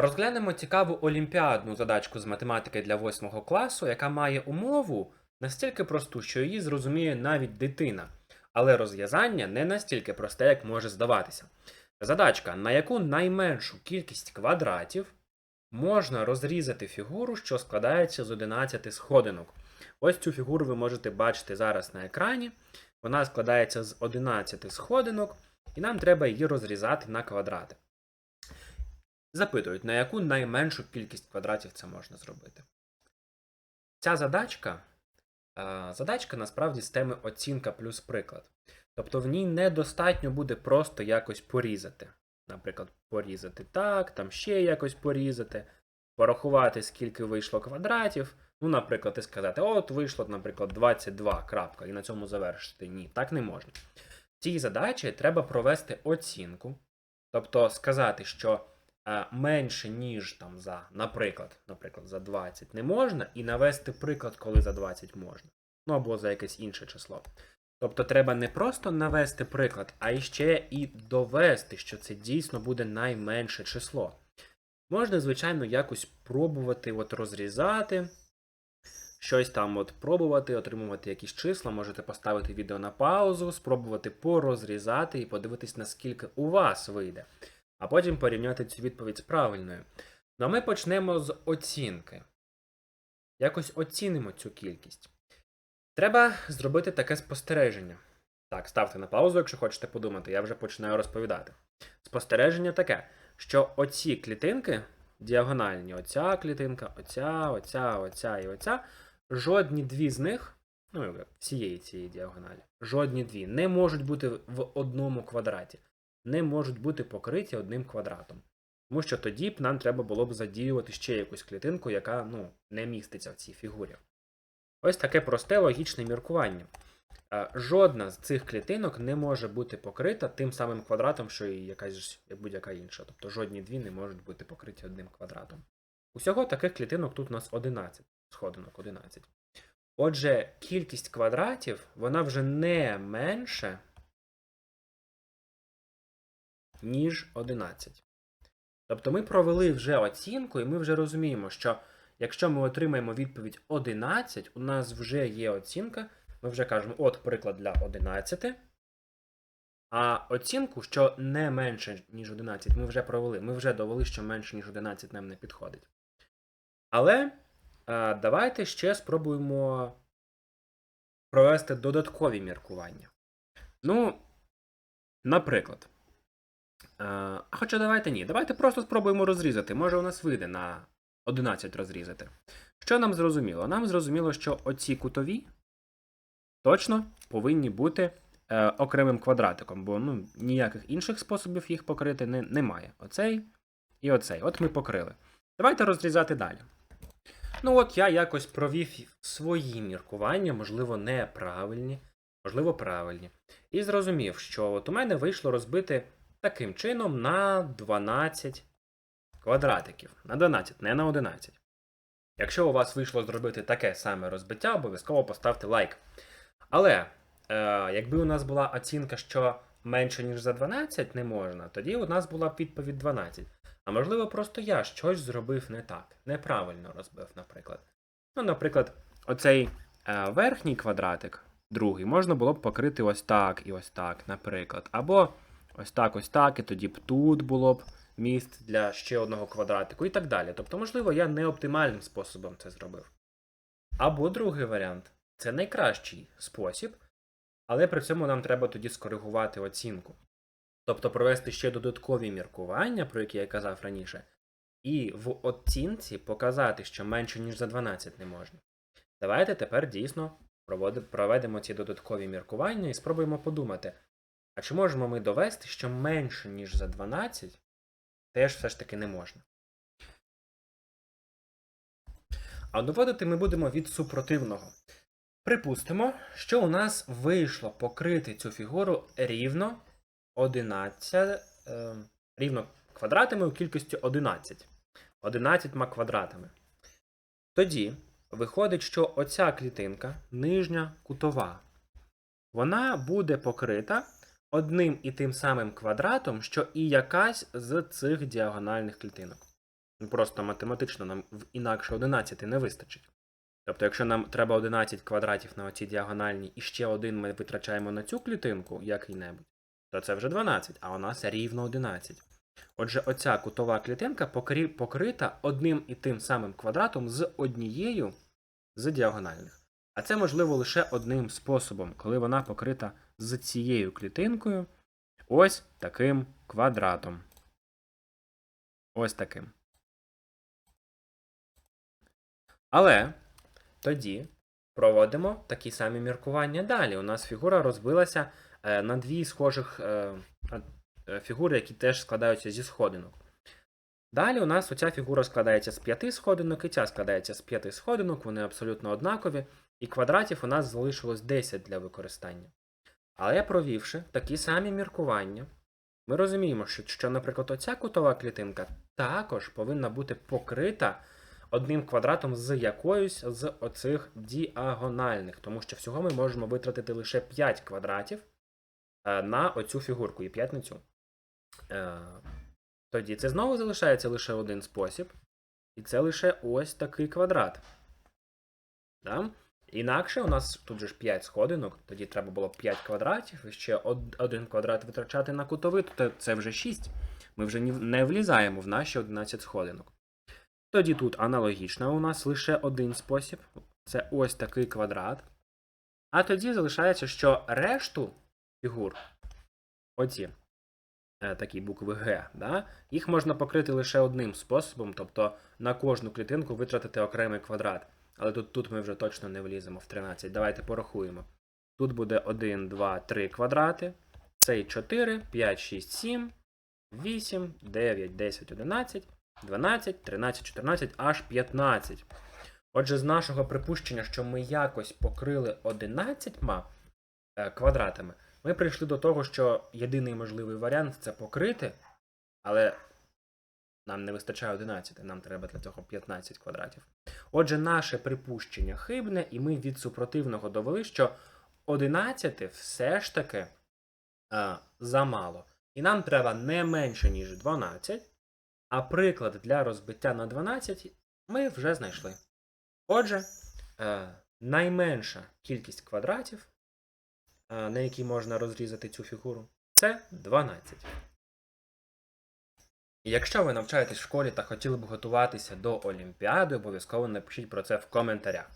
Розглянемо цікаву олімпіадну задачку з математики для 8 класу, яка має умову настільки просту, що її зрозуміє навіть дитина. Але розв'язання не настільки просте, як може здаватися. Задачка, на яку найменшу кількість квадратів можна розрізати фігуру, що складається з 11 сходинок. Ось цю фігуру ви можете бачити зараз на екрані. Вона складається з 11 сходинок, і нам треба її розрізати на квадрати. Запитують, на яку найменшу кількість квадратів це можна зробити. Ця задачка, е, задачка насправді з теми оцінка плюс приклад. Тобто в ній недостатньо буде просто якось порізати. Наприклад, порізати так, там ще якось порізати, порахувати, скільки вийшло квадратів. Ну, наприклад, і сказати, от вийшло, наприклад, 22 крапка, і на цьому завершити. Ні, так не можна. Цій задачі треба провести оцінку, тобто сказати, що менше, ніж там за, наприклад, наприклад, за 20 не можна, і навести приклад, коли за 20 можна. Ну або за якесь інше число. Тобто треба не просто навести приклад, а іще і довести, що це дійсно буде найменше число. Можна, звичайно, якось пробувати от розрізати, щось там от пробувати, отримувати якісь числа, можете поставити відео на паузу, спробувати порозрізати і подивитись, наскільки у вас вийде, а потім порівняти цю відповідь з правильною. Ну а ми почнемо з оцінки. Якось оцінимо цю кількість. Треба зробити таке спостереження. Так, ставте на паузу, якщо хочете подумати, я вже починаю розповідати. Спостереження таке, що оці клітинки діагональні, оця клітинка, оця, оця, оця і оця, жодні дві з них, ну, всієї цієї діагоналі, жодні дві не можуть бути в одному квадраті, не можуть бути покриті одним квадратом. Тому що тоді б нам треба було б задіювати ще якусь клітинку, яка ну, не міститься в цій фігурі. Ось таке просте логічне міркування. Жодна з цих клітинок не може бути покрита тим самим квадратом, що і якась будь-яка інша. Тобто жодні дві не можуть бути покриті одним квадратом. Усього таких клітинок тут у нас 11, сходинок 11. Отже, кількість квадратів вона вже не менше, ніж 11. Тобто ми провели вже оцінку, і ми вже розуміємо, що якщо ми отримаємо відповідь 11, у нас вже є оцінка. Ми вже кажемо, от приклад для 11. А оцінку, що не менше, ніж 11, ми вже провели. Ми вже довели, що менше, ніж 11 нам не підходить. Але е, давайте ще спробуємо провести додаткові міркування. Ну, наприклад. Е, хоча давайте ні. Давайте просто спробуємо розрізати. Може, у нас вийде на 11 розрізати. Що нам зрозуміло? Нам зрозуміло, що оці кутові точно повинні бути е, окремим квадратиком, бо ну, ніяких інших способів їх покрити не, немає. Оцей і оцей. От ми покрили. Давайте розрізати далі. Ну, от я якось провів свої міркування, можливо, неправильні, можливо, правильні. І зрозумів, що от у мене вийшло розбити таким чином на 12 квадратиків. На 12, не на 11. Якщо у вас вийшло зробити таке саме розбиття, обов'язково поставте лайк. Але е, якби у нас була оцінка, що менше, ніж за 12 не можна, тоді у нас була б відповідь 12. А можливо, просто я щось зробив не так, неправильно розбив, наприклад. Ну, наприклад, оцей е, верхній квадратик, другий, можна було б покрити ось так і ось так, наприклад. Або ось так, ось так, і тоді б тут було б місць для ще одного квадратику і так далі. Тобто, можливо, я не оптимальним способом це зробив. Або другий варіант це найкращий спосіб, але при цьому нам треба тоді скоригувати оцінку. Тобто провести ще додаткові міркування, про які я казав раніше, і в оцінці показати, що менше, ніж за 12 не можна. Давайте тепер дійсно проведемо ці додаткові міркування і спробуємо подумати, а чи можемо ми довести, що менше, ніж за 12, теж все ж таки не можна. А доводити ми будемо від супротивного. Припустимо, що у нас вийшло покрити цю фігуру рівно 11, е, рівно квадратами у кількості 11. 11 квадратами. Тоді виходить, що оця клітинка, нижня кутова, вона буде покрита одним і тим самим квадратом, що і якась з цих діагональних клітинок. Ну, Просто математично нам інакше 11 не вистачить. Тобто, якщо нам треба 11 квадратів на оцій діагональній і ще один ми витрачаємо на цю клітинку, який-небудь, то це вже 12, а у нас рівно 11. Отже, оця кутова клітинка покрита одним і тим самим квадратом з однією з діагональних. А це можливо лише одним способом, коли вона покрита з цією клітинкою ось таким квадратом. Ось таким. Але тоді проводимо такі самі міркування далі. У нас фігура розбилася е, на дві схожих е, е, фігури, які теж складаються зі сходинок. Далі у нас оця фігура складається з п'яти сходинок, і ця складається з п'яти сходинок, вони абсолютно однакові, і квадратів у нас залишилось 10 для використання. Але провівши такі самі міркування, ми розуміємо, що, наприклад, оця кутова клітинка також повинна бути покрита одним квадратом з якоюсь з оцих діагональних, тому що всього ми можемо витратити лише 5 квадратів е, на оцю фігурку і 5 на цю. Е, Тоді це знову залишається лише один спосіб, і це лише ось такий квадрат. Да? Інакше у нас тут же ж 5 сходинок, тоді треба було 5 квадратів і ще один квадрат витрачати на кутовий, то це вже 6. Ми вже не влізаємо в наші 11 сходинок. Тоді тут аналогічно у нас лише один спосіб це ось такий квадрат. А тоді залишається, що решту фігур, оці е, такі букви Г, да, їх можна покрити лише одним способом, тобто на кожну клітинку витратити окремий квадрат. Але тут, тут ми вже точно не вліземо в 13. Давайте порахуємо. Тут буде 1, 2, 3 квадрати. Цей 4, 5, 6, 7, 8, 9, 10, 11, 12, 13, 14, аж 15. Отже, з нашого припущення, що ми якось покрили 11 е, квадратами, ми прийшли до того, що єдиний можливий варіант це покрити, але нам не вистачає 11, нам треба для цього 15 квадратів. Отже, наше припущення хибне, і ми від супротивного довели, що 11 все ж таки е, замало. І нам треба не менше, ніж 12. А приклад для розбиття на 12 ми вже знайшли. Отже, е, найменша кількість квадратів, е, на які можна розрізати цю фігуру, це 12. Якщо ви навчаєтесь в школі та хотіли б готуватися до Олімпіади, обов'язково напишіть про це в коментарях.